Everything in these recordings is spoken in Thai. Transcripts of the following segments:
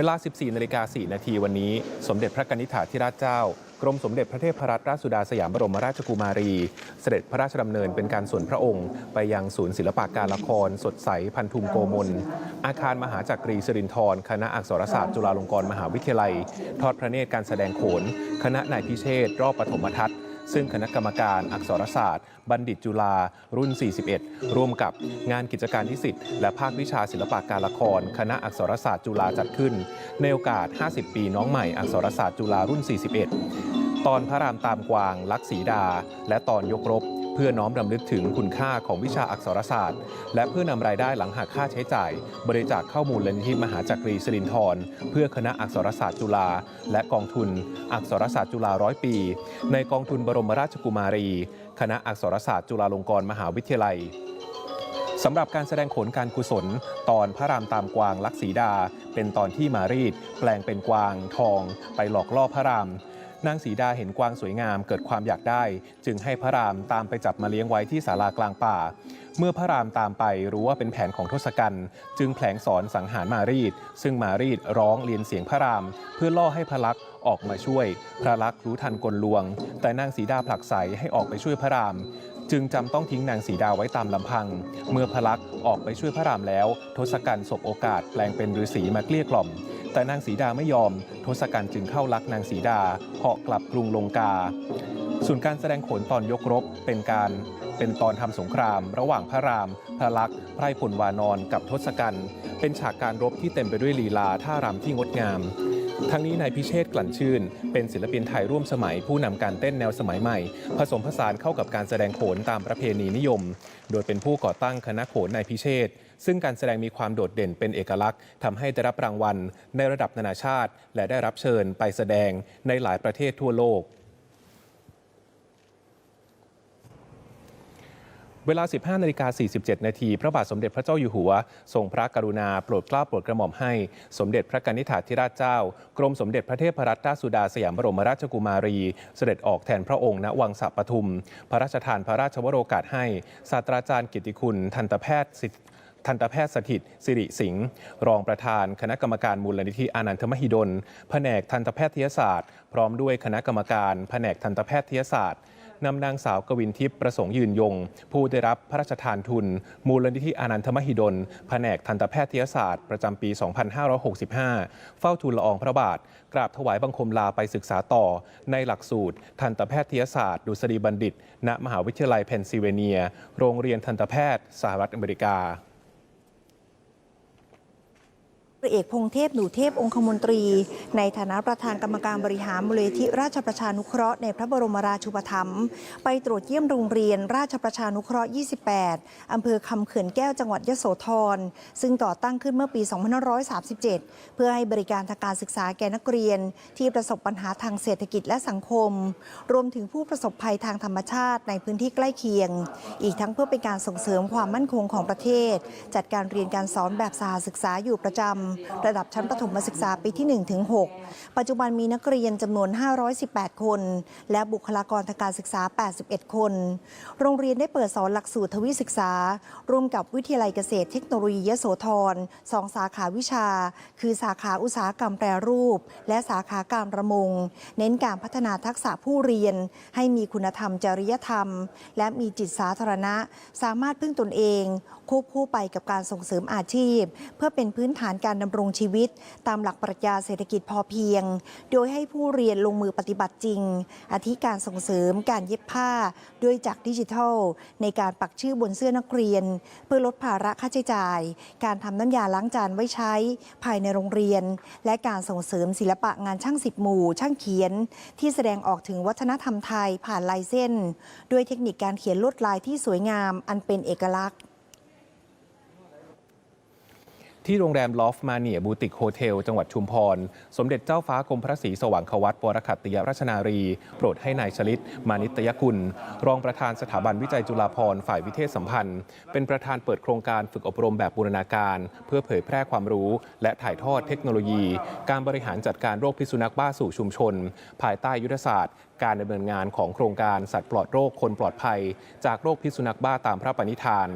เวลา 14นาฬิกา4นาทีวันนี้ สมเด็จพระกนิษฐาธิราชเจ้า กรมสมเด็จพระเทพรัตนราชสุดาสยามบรมราชกุมารี เสด็จพระราชดำเนินเป็นการส่วนพระองค์ ไปยังศูนย์ศิลปะการละคร สดใสพันธุมโกมล อาคารมหาจักรีสิรินทรคณะอักษรศาสตร์จุฬาลงกรณ์มหาวิทยาลัย ทอดพระเนตรการแสดงโขน คณะนายพิเชษรอบปฐมทัศน์ ซึ่งคณะกรรมการอักษรศาสตร์ บัณฑิตจุฬารุ่น 41 ร่วมกับงานกิจการนิสิตและภาควิชาศิลปะการละคร คณะอักษรศาสตร์จุฬาจัดขึ้น ในโอกาส 50 ปีน้องใหม่อักษรศาสตร์จุฬารุ่น 41 ตอนพระรามตามกวาง ลักษีดา และตอนยกรบ พื่อน้อมรำลึกถึงคุณค่าของวิชาอักษรศาสตร์ และเพื่อนำรายได้หลังหักค่าใช้จ่าย บริจาคเข้ามูลนิธิมหาจักรีสิรินทรเพื่อคณะอักษรศาสตร์จุฬาและกองทุน อักษรศาสตร์จุฬาร้อยปี ในกองทุนบรมราชกุมารี คณะอักษรศาสตร์จุฬาลงกรณ์มหาวิทยาลัยสำหรับการแสดงขนการกุศล ตอนพระรามตามกวางลักษีดา เป็นตอนที่มารีดแปลงเป็นกวางทอง ไปหลอกล่อพระราม นางสีดาเห็นกวางสวยงามเกิดความอยากได้ จึงให้พระรามตามไปจับมาเลี้ยงไว้ที่ศาลากลางป่า เมื่อพระรามตามไปรู้ว่าเป็นแผนของทศกัณฐ์จึงแผลงสอนสังหารมารีดซึ่งมารีดร้องเรียนเสียงพระราม เพื่อล่อให้พระลักษมณ์ออกมาช่วย พระลักษมณ์รู้ทันกลลวง แต่นางสีดาผลักใสให้ออกไปช่วยพระราม จึงจำต้องทิ้งนางสีดาไว้ตามลำพัง เมื่อพระลักษมณ์ออกไปช่วยพระรามแล้ว ทศกัณฐ์สบโอกาสแปลงเป็นฤาษีมาเกลี้ยกล่อม แต่นางสีดาไม่ยอม ทศกัณฐ์จึงเข้าลักนางสีดาเหาะกลับกรุงลงกา ส่วนการแสดงโขนตอนยกรบเป็นการเป็นตอนทำสงคราม ระหว่างพระราม พระลักษมณ์ไพรพลวานอนกับทศกัณฐ์เป็นฉากการรบที่เต็มไปด้วยลีลาท่ารำที่งดงาม ทั้งนี้นายพิเชษกลั่นชื่น เป็นศิลปินไทยร่วมสมัยผู้นำการเต้นแนวสมัยใหม่ ผสมผสานเข้ากับการแสดงโขนตามประเพณีนิยม โดยเป็นผู้ก่อตั้งคณะโขนนายพิเชษซึ่งการแสดงมีความโดดเด่นเป็นเอกลักษณ์ทำให้ได้รับรางวัล ในระดับนานาชาติ และได้รับเชิญไปแสดงในหลายประเทศทั่วโลก เวลา 15นาฬิกา47 นาทีพระบาทสมเด็จพระเจ้าอยู่หัว ทรงพระกรุณาโปรดเกล้าโปรดกระหม่อมให้ สมเด็จพระกนิษฐาธิราชเจ้า กรมสมเด็จพระเทพรัตนราชสุดาสยามบรมราชกุมารี เสด็จออกแทนพระองค์ณวังสะปทุม พระราชทานพระราชวโรกาสให้ศาสตราจารย์กิติคุณ ทันตแพทย์สิทธิทันตแพทย์สถิตสิริสิงห์รองประธานคณะกรรมการมูลนิธิอานันทมหิดล แผนกทันตแพทยศาสตร์ พร้อมด้วยคณะกรรมการ แผนกทันตแพทยศาสตร์ นำนางสาวกวินทิพย์ประสงค์ยืนยง ผู้ได้รับพระราชทานทุน มูลนิธิอานันทมหิดล แผนกทันตแพทยศาสตร์ ประจำปี 2565 เฝ้าทูลละอองพระบาท กราบถวายบังคมลาไปศึกษาต่อ ในหลักสูตร ทันตแพทยศาสตร์ ดุษฎีบัณฑิต ณ มหาวิทยาลัยเพนซิลเวเนีย โรงเรียนทันตแพทย์สหรัฐอเมริกา เอกพงเทพหนูเทพองคมนตรี ในฐานะประธานกรรมการบริหารมูลนิธิราชประชานุเคราะห์ในพระบรมราชูปถัมภ์ไปตรวจเยี่ยมโรงเรียนราชประชานุเคราะห์ 28 อำเภอคำเขื่อนแก้วจังหวัดยโสธร ซึ่งก่อตั้งขึ้นเมื่อปี 2537 เพื่อให้บริการทางการศึกษาแก่นักเรียน ที่ประสบปัญหาทางเศรษฐกิจและสังคม รวมถึงผู้ประสบภัยทางธรรมชาติในพื้นที่ใกล้เคียง อีกทั้งเพื่อเป็นการส่งเสริมความมั่นคงของประเทศ จัดการเรียนการสอนแบบสหศึกษาอยู่ประจำระดับชั้นประถมศึกษาปีที่ 1 ถึง 6 ปัจจุบันมีนักเรียนจำนวน 518 คน และบุคลากรทางการศึกษา 81 คน โรงเรียนได้เปิดสอนหลักสูตรทวิศึกษา ร่วมกับวิทยาลัยเกษตรเทคโนโลยียโสธรสองสาขาวิชา คือสาขาอุตสาหกรรมแปรรูป และสาขาการประมง เน้นการพัฒนาทักษะผู้เรียน ให้มีคุณธรรมจริยธรรม และมีจิตสาธารณะ สามารถพึ่งตนเองควบคู่ไปกับการส่งเสริมอาชีพ เพื่อเป็นพื้นฐานการดำรงชีวิต ตามหลักปรัชญาเศรษฐกิจพอเพียง โดยให้ผู้เรียนลงมือปฏิบัติจริง อาทิการส่งเสริมการเย็บผ้าด้วยจักดิจิทัล ในการปักชื่อบนเสื้อนักเรียน เพื่อลดภาระค่าใช้จ่าย การทำน้ำยาล้างจานไว้ใช้ ภายในโรงเรียน และการส่งเสริมศิลปะงานช่างสิบหมู่ ช่างเขียน ที่แสดงออกถึงวัฒนธรรมไทยผ่านลายเส้น ด้วยเทคนิคการเขียนลวดลายที่สวยงามอันเป็นเอกลักษณ์ ที่โรงแรมลอฟมาเนียบูติกโฮเทล จังหวัดชุมพร สมเด็จเจ้าฟ้ากรมพระศรีสว่างควัตวรคัตติยราชนารี โปรดให้นายชลิต มานิตยกุล รองประธานสถาบันวิจัยจุฬาภรณ์ฝ่ายวิเทศสัมพันธ์ เป็นประธานเปิดโครงการฝึกอบรมแบบบูรณาการ เพื่อเผยแพร่ความรู้ และถ่ายทอดเทคโนโลยี การบริหารจัดการโรคพิษสุนัขบ้าสู่ชุมชน ภายใต้ยุทธศาสตร์การดำเนินงานของโครงการสัตว์ปลอดโรคคนปลอดภัย จากโรคพิษสุนัขบ้าตามพระปณิธาน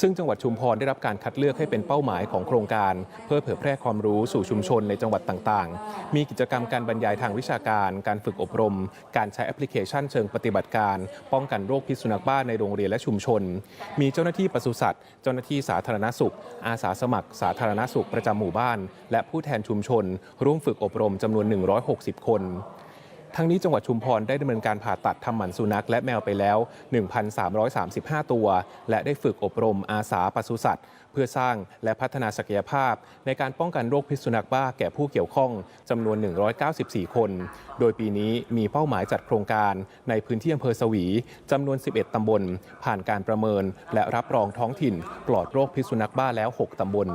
ซึ่งจังหวัดชุมพรได้รับการคัดเลือกให้เป็นเป้าหมายของโครงการ เพื่อเผยแพร่ความรู้สู่ชุมชนในจังหวัดต่างๆ มีกิจกรรมการบรรยายทางวิชาการ การฝึกอบรม การใช้แอปพลิเคชันเชิงปฏิบัติการ ป้องกันโรคพิษสุนัขบ้าในโรงเรียนและชุมชน มีเจ้าหน้าที่ปศุสัตว์ เจ้าหน้าที่สาธารณสุข อาสาสมัคร สาธารณสุขประจำหมู่บ้าน และผู้แทนชุมชน ร่วมฝึกอบรมจำนวน 160 คน ทั้งนี้จังหวัดชุมพรได้ดำเนินการผ่าตัดทำหมันสุนัขและแมวไปแล้ว 1,335 ตัว และได้ฝึกอบรมอาสาปศุสัตว์ เพื่อสร้างและพัฒนาศักยภาพ ในการป้องกันโรคพิษสุนัขบ้าแก่ผู้เกี่ยวข้องจำนวน 194 คน โดยปีนี้มีเป้าหมายจัดโครงการในพื้นที่อำเภอสวีจำนวน 11 ตำบล ผ่านการประเมิน และรับรองท้องถิ่นปลอดโรคพิษสุนัขบ้าแล้ว 6 ตำบล